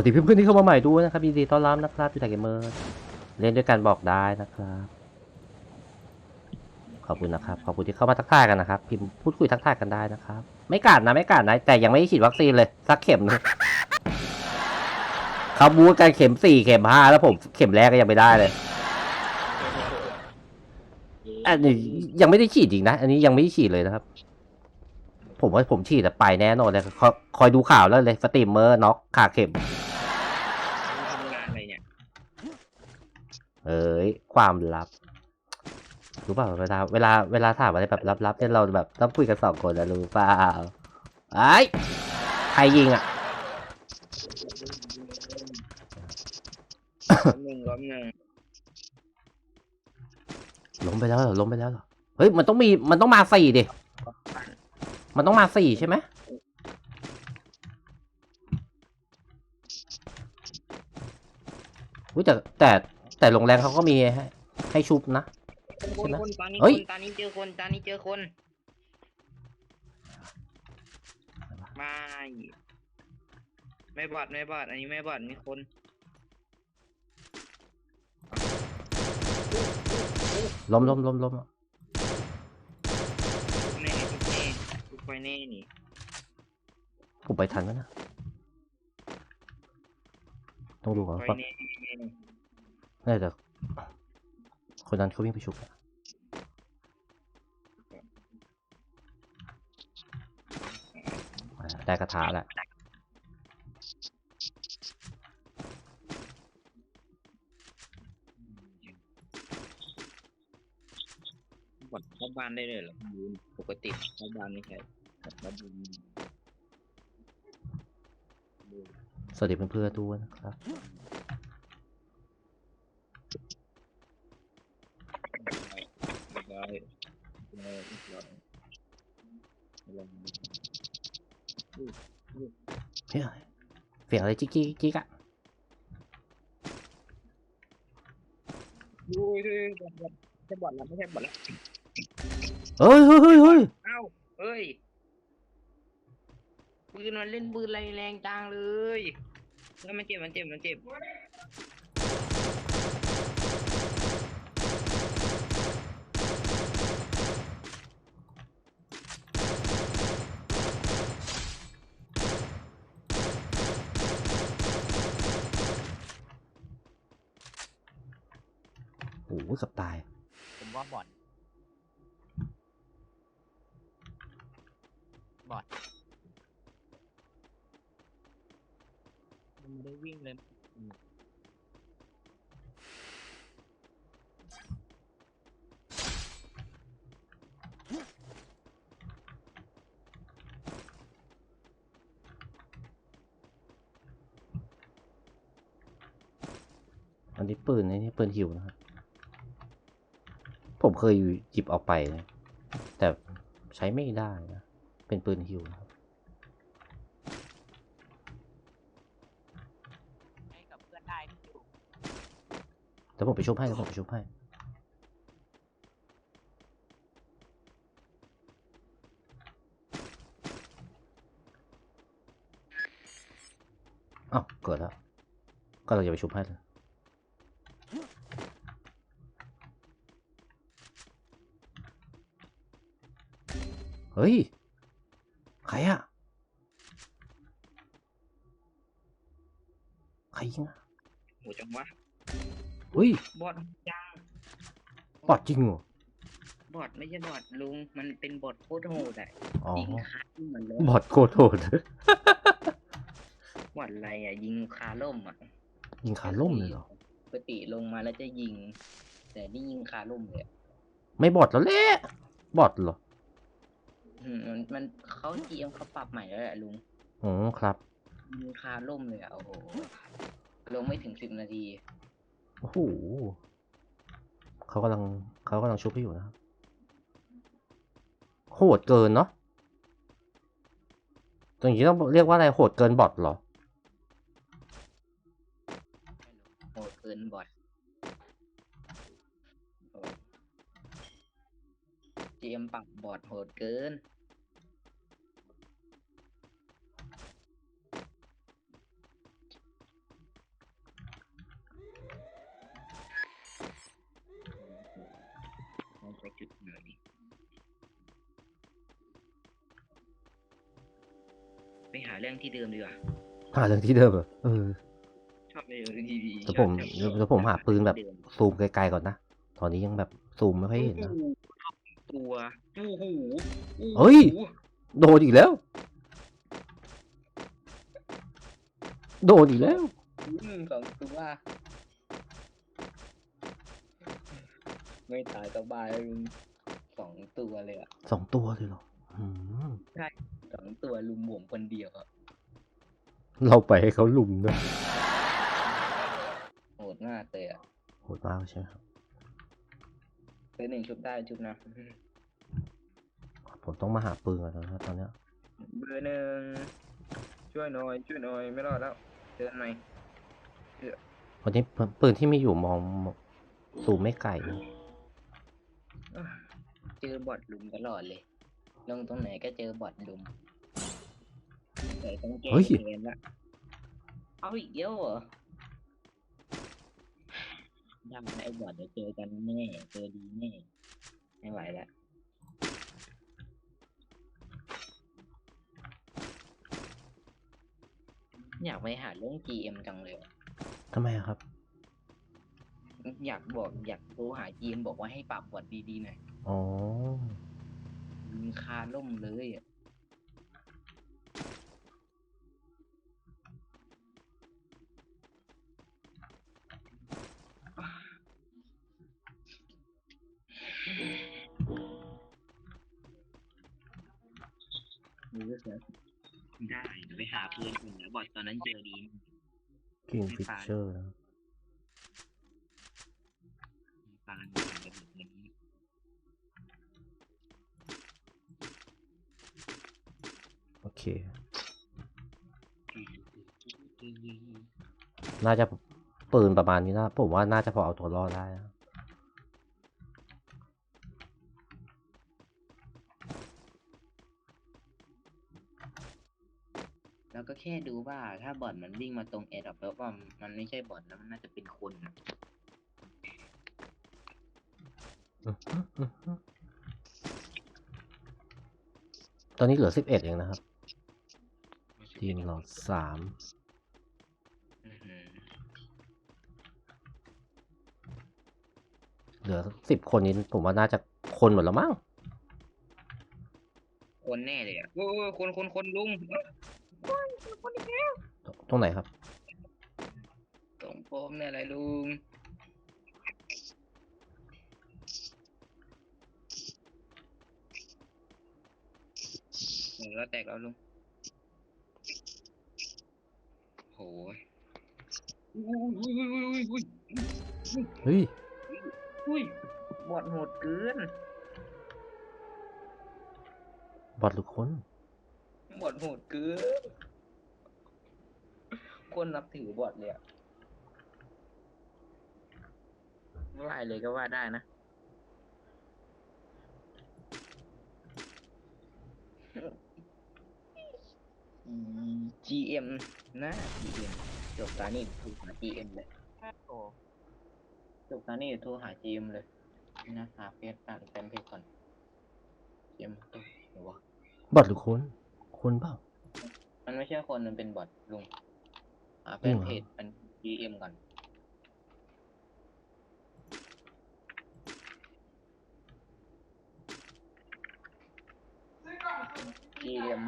สวัสดีเพื่อนๆที่เข้ามาใหม่ด้วยนะครับยินดีต้อนรับนะครับที่ไทเกมเมอร์เล่นด้วยกันบอกได้นะครับ ขอบคุณนะครับขอบคุณที่เข้ามาทักทายกันนะครับพิมพ์พูดคุยทักทายกันได้นะครับ ไม่กาดนะไม่กาดนะแต่ยังไม่ได้ฉีดวัคซีนเลยสักเข็มนึงเขาบูกันเข็มสี่เข็มห้าแล้วผมเข็มแรกก็ยังไม่ได้เลยอันนี้ยังไม่ได้ฉีดจริงนะ อันนี้ยังไม่ได้ฉีดเลยนะครับ ผมว่าผมฉีดแต่ไปแน่นอนเลยคอยคอยดูข่าวแล้วเลยสตรีมเมอร์น็อกขาเข็ม ทำงานอะไรเนี่ย เอ้ยความลับรู้เปล่าเวลาเวลาเวลาถามอะไรแบบลับๆเนี่ยเราแบบต้องคุยกันสองคนนะรู้เปล่าไอ้ยใครยิงอะล้มหนึ่งล้มหนึ่งล้มไปแล้วเหรอล้มไปแล้วเหรอเฮ้ยมันต้องมีมันต้องมาสี่ดิมันต้องมาสี่ใช่ไหมอุ้ยแต่แต่ แต่โรงแรมเขาก็มีให้ให้ชุบนะ คนใช่ไหมคนตอนนี้เฮ้คยนตอนนี้เจอคนตอนนี้เจอคนไม่ไม่บอดไม่บอดอันนี้ไม่บอดมีคนล้มล้มล้มล้มทุกแน่ทุกแน่ทุกไฟแน่นี่ผมไปทันไหมนะ ต้องดูก่อนไฟว่าแน่ น่าจะคนนั้นเขาวิ่งไปชุบอะอ่าได้กระทะแล้วบอดเข้าบ้านได้เลยเหรอยืนปกติเข้าบ้านไม่ใช่แต่บ้านยืนสวัสดีเพื่อนๆด้วยนะครับ ได้ได้ได้เฮ้ยเสียงอะไรจิ๊กจิ๊กจิ๊กอะดูดูไม่ใช่บอดแล้วไม่ใช่บอดแล้วเฮ้ยเฮ้ยเฮ้ยเฮ้ยเอ้าเฮ้ยปืนมันเล่นปืนไรแรงจังเลยแล้วมันเจ็บมันเจ็บมันเจ็บ โอ้โหเกับตาย ผมว่าบอดบอดมันไม่ได้วิ่งเลยอันนี้ปืนอันนี้ปืนหิวนะครับ ผมเคยหยิบเอาไปนะแต่ใช้ไม่ได้นะ เป็นปืนหิวนะครับให้กับเพื่อนได้ที่อยู่เดี๋ยวผมไปชุบให้เดี๋ยวผมไปชุบให้ อ้าว เกิดแล้ว ก็เราจะไปชุบให้เลย เฮ้ย ใครอะใครยิงอะโหจังวะเฮ้ย บอดจังบอดจริงเหรอบอดไม่ใช่บอดลุงมันเป็นบอดโคตรโหดอะอ๋อยิงคาที่เหมือนเลยบอดโคตรโหดบอดอะไรอะยิงคาล่มอะยิงขาล่มเลยเหรอปกติลงมาแล้วจะยิง แต่นี่ยิงคาล่มเลยอะไม่บอดแล้วแหละบอดเหรอ อืมมันมันเขาเจียมเขาปรับใหม่แล้วแหละลุงอ๋อครับยิงคาล่มเลยอะโอ้โหลงไม่ถึงสิบนาทีโอ้โหเขากำลังเขากำลังชุบให้อยู่นะครับโหดเกินเนาะตรงนี้ต้องเรียกว่าอะไรโหดเกินบอทเหรอโหดเกินบอด เกมปรับบอดโหดเกิน ไปจุดไหนไปหาเรื่องที่เดิมดีกว่า หาเรื่องที่เดิมเหรอเออชอบเรื่แต่ผมชอผมหาปืนแบบ ซูมไกลๆก่อนนะ ตอนนี้ยังแบบซูมไม่ค่อยเห็นนะ ตัวโอ้โหเฮ้ย โดนอีกแล้ว โดนอีกแล้วหนึ่งสองตัวไม่ตายสบายลุงสองตัวเลยอะสองตัวเลยเหรออืมสองตัวลุมหมวมคนเดียวอะเราไปให้เขาลุมด้วยโหดมากเลยอะโหดมากใช่ไหมครับ เป็นหนึ่งชุบได้ชุบนะผมต้องมาหาปืนก่อนนะครับตอนเนี้ยเบอร์หนึ่งช่วยหน่อยช่วยหน่อยไม่รอดแล้วเดินหน่อยวันนี้ปืนปืนที่มีอยู่มองซูมไม่ไกลนะเจอบอทลุมตลอดเลย ลงตรงไหนก็เจอบอทลุมแต่ต้องแก้เกมละเอาอีกเดียวเหรอ ดำไอ้บอทเดี๋ยวเจอกันแน่เจอดีแน่ไม่ไหวแล้วอยากไปหาเรื่อง GM จังเลยอะทำไมอะครับ อยากบอกอยากโทรหา GM บอกว่าให้ปรับบอทดีๆหน่อยอ๋อมีคาล่มเลยอะ เสียได้เดี๋ยวไปหาปืนอื่นแล้วบอทตอนนั้นเจอดี King Fisher นะปานระเบิดอย่างนี้โอเค น่าจะปืนประมาณนี้นะผมว่าน่าจะพอเอาตัวรอดได้นะ แล้วก็แค่ดูว่าถ้าบอทมันวิ่งมาตรงแอร์ดรอปแล้วว่ามันไม่ใช่บอทแล้วมันน่าจะเป็นคนน่ะอื้อหืออื้อหือตอนนี้เหลือสิบเอ็ดเองนะครับ ทีมเราสามอื้อหือเหลือสิบคนนี้ผมว่าน่าจะคนหมดแล้วมั้งคนแน่เลยอะโอ้ยคนคนคนลุง ตรงไหนครับ ตรงผมเนี่ยแหละลุง หนูแล้วแตกแล้วลุง โหยอุ้ยอุ้ยอุ้ยอุ้ยเฮ้ย อุ้ยบอดโหดเกิน บอดหรือคนบอดโหดเกิน คนนับถือบอดเลยอะไหวเลยก็ว่าได้นะอืม GM นะ GM จบตานี่โทรหา GM เลยโอ้จบตานี่โทรหา GM เลยนะหาเฟซอ่านแฟนเพจก่อน GM ตัวเดี๋ยววะบอดหรือคน คนเปล่า มันไม่ใช่คนมันเป็นบอทลุง หาแฟจริงนเหรอเพจมัน GM ก่อน GM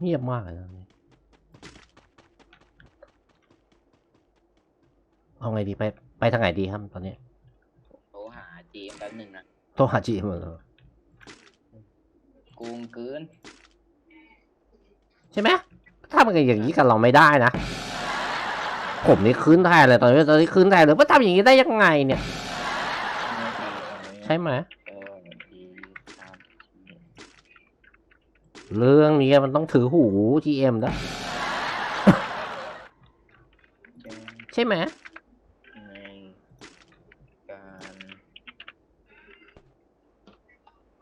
เงียบมากเลยนะนี่เอาไงดีไปไปทางไหนดีครับตอนนี้โทรหา GM แป๊บหนึ่งนะโทรหาจีเอ็มเหรอโกงเกินใช่ไหมถ้ามันอย่างนี้กับเราไม่ได้นะใผมนี่ขึ้นแทนเลยตอนนี้ตอนนี้ขึ้นแทนเลยว่าทำอย่างนี้ได้ยังไงเนี่ย ใช่ไหม เออดีตามที่ เรื่องนี้มันต้องถือหู GM แล้วแจ้งใช่ไหมในการ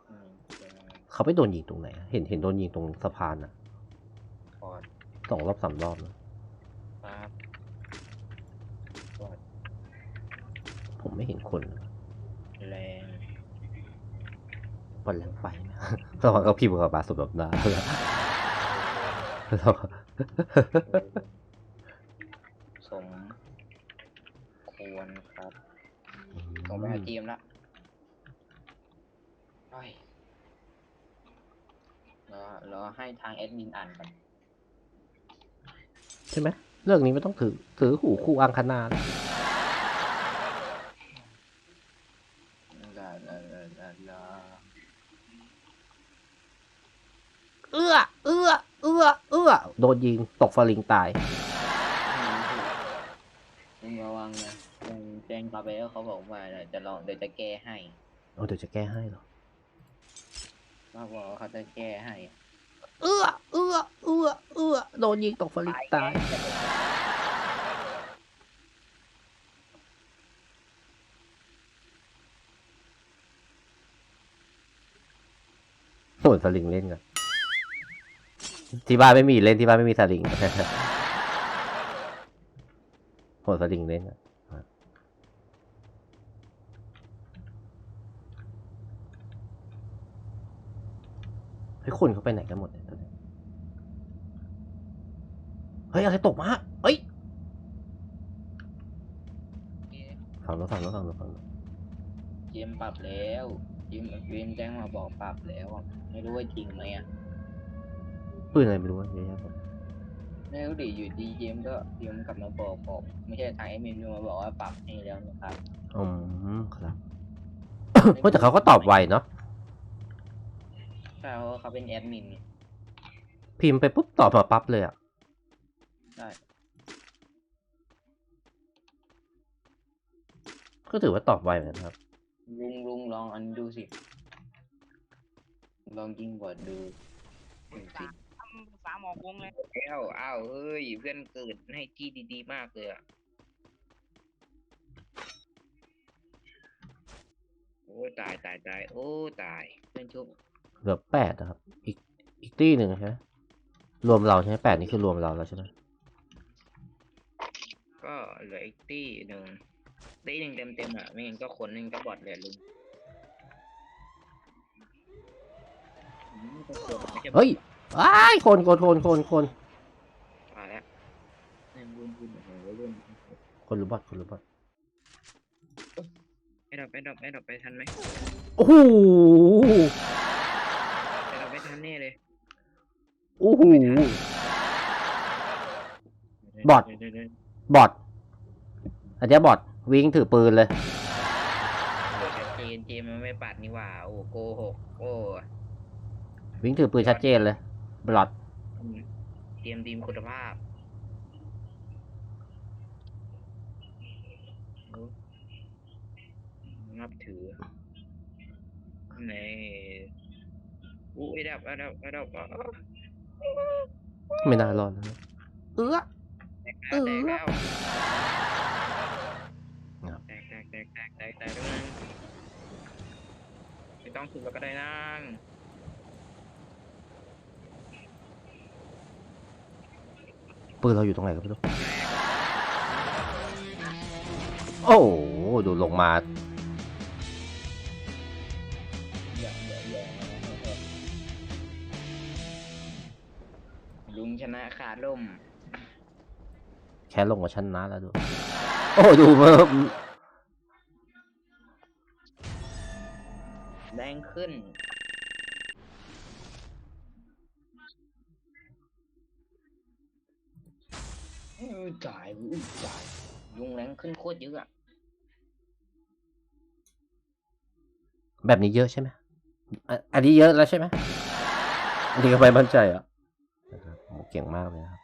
ในการเขาไปโดนยิงตรงไหนอะเห็นเห็นโดนยิงตรงสะพานอะพอร์ตสองรอบสามรอบนะครับพอร์ตผมไม่เห็นคนแรง บอลแรงไฟนะสวัสดีก็พิมพ์กับบาสแบบหน้าแล้วสมควรครับส่งไปหาจีมละไปรอรอให้ทางแอดมินอ่านก่อนใช่ไหมเรื่องนี้ไม่ต้องถือถือหูคู่อังคณาแล้ว ลาลาลาลาลา เอื้อ เอื้อ เอื้อ เอื้อ โดนยิงตกฟลิงตาย มึงระวังนะมึงแจ้งปาไปแล้วเขาบอกว่าเดี๋ยวจะลองเดี๋ยวจะแก้ให้เอาเดี๋ยวจะแก้ให้เหรอเขาบอกว่าเขาจะแก้ให้เอื้อเอื้อเอื้อเอื้อโดนยิงตกฟลิงตายโหนสลิงเล่นกัน ที่บ้านไม่มีเล่นที่บ้านไม่มีสลิงโหนสลิงเล่นกันเฮ้ยคนเขาไปไหนกันหมดเนี่ยตอนนี้เฮ้ยอะไรตกมาเฮ้ยฝั่งโน้นฝั่งโน้นฝั่งโน้นฝั่งโน้นเจมปรับแล้วเจมเวียนแจ้งมาบอกปรับแล้วอะไม่รู้ว่าจริงไหมอะ ปืนอะไรไม่รู้อะเยอะแยะหมดไม่รู้ดิอยู่ดีเจมก็เจมกลับมาบอกบอกไม่ใช่ทางเอ็มเอ็มมาบอกว่าปรับให้แล้วนะครับอืมครับเฮ้ยแต่เขาก็ตอบไวเนาะใช่เพราะว่าเขาเป็นแอดมินไงพิมพ์ไปปุ๊บตอบมาปั๊บเลยอะได้ก็ถือว่าตอบไวเหมือนกันครับ ลุงลุงลองอันดูสิ ลองยิงบอดดูดูสิทำ ภาษาหมอกวงเลยเอ้าอ้าวเฮ้ย เพื่อนเกิดให้ที่ดีๆ มากเลยอะโอ้ตายตายตายโอ้ตายเพื่อนชุบเหลือแปดนะครับ อีกอีกตี้หนึ่งใช่ไหมรวมเราใช่ไหมแปดนี่คือรวมเราแล้วใช่ไหมก็เหลืออีกตี้หนึ่งตี้หนึ่งเต็มเต็มๆอะไม่งั้นก็คนหนึ่งก็บอดเลยลุงอืมก็คนไม่ใช่บอทเฮ้ย อ้ายคนคนคนคนคนตายแล้วแม่งวุ่นวุ่นโอ้โหวุ่นคนหรือบอทคนหรือบอทไอ้ดอกไอ้ดอกไอ้ดอกไปทันไหมโอ้โหไอ้ดอกไปทันแน่เลยโอ้โหบอทเดี๋ยวเดี๋ยวเดี๋ยวบอทอันเนี้ยบอทวิ่งถือปืนเลยโอ้ชัดเจนเจมมันไม่ปัดนี่หว่า โอ้โกหกโอ้วิ่งถือปืนชัดเจนเลย บอทอืมเตรียมทีมคุณภาพโอ้นับถือในอู้ไอ้ดับไอ้ดับไอ้ดับอ้าวไม่น่ารอดแล้วเอื้อแตกแล้วแตกแล้วครับแตกแตกแตกแตกแตกแตกด้วยไม่ต้องถึงแล้วก็ได้นั่ง ปืนเราอยู่ตรงไหนก็ไม่รู้โอ้โหดูลงมาอย่าอย่าอย่าลุงชนะขาดล่ม แค่ลงกับชั้นนะแล้วดู โอ้ดูเพิ่มแรงขึ้น อุ้ยจ่ายอุ้ยจ่ายยุงแรงขึ้นโคตรเยอะอะแบบนี้เยอะใช่ไหมอะอันนี้เยอะแล้วใช่ไหมอันนี้ก็ไม่มั่นใจอะเก่งมากเลยนะครับ